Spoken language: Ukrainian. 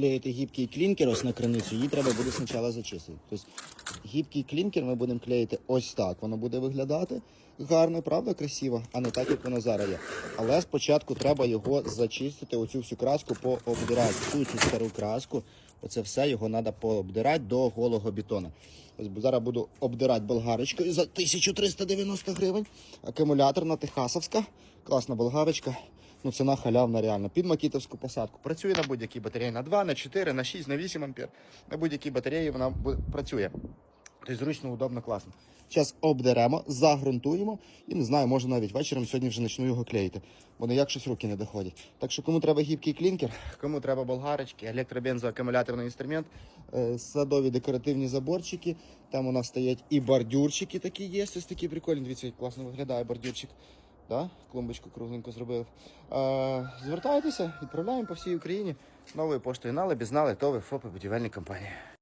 клеїти гібкий клінкер ось на криницю, її треба буде спочатку зачистити. Тобто гібкий клінкер ми будемо клеїти ось так. Воно буде виглядати гарно, правда, красиво, а не так, як воно зараз є. Але спочатку треба його зачистити, оцю всю краску пообдирати. Цю цю стару краску, оце все його треба пообдирати до голого бетону. Ось зараз буду обдирати болгарочкою за 1390 гривень. Акумуляторна техасовська. Класна болгарочка. Ну, ціна халявна реально. Під макітовську посадку. Працює на будь-якій батареї на 2, на 4, на 6, на 8 ампер. На будь-якій батареї вона працює. Тобто зручно, удобно, класно. Зараз обдеремо, загрунтуємо і не знаю, може навіть вечором сьогодні вже почну його клеїти, бо ніяк щось руки не доходять. Так що кому треба гібкий клінкер, кому треба болгарочки, електробензоакумуляторний інструмент, е, садові декоративні заборчики. Там у нас стоять і бордюрчики такі є, ось такі прикольні. Дивіться, класно виглядає бордюрчик. Да? Клумбочку кругленько зробив. Е, звертайтеся, відправляємо по всій Україні новою поштою налебі, знали, тови, ФОПи, будівельні компанії.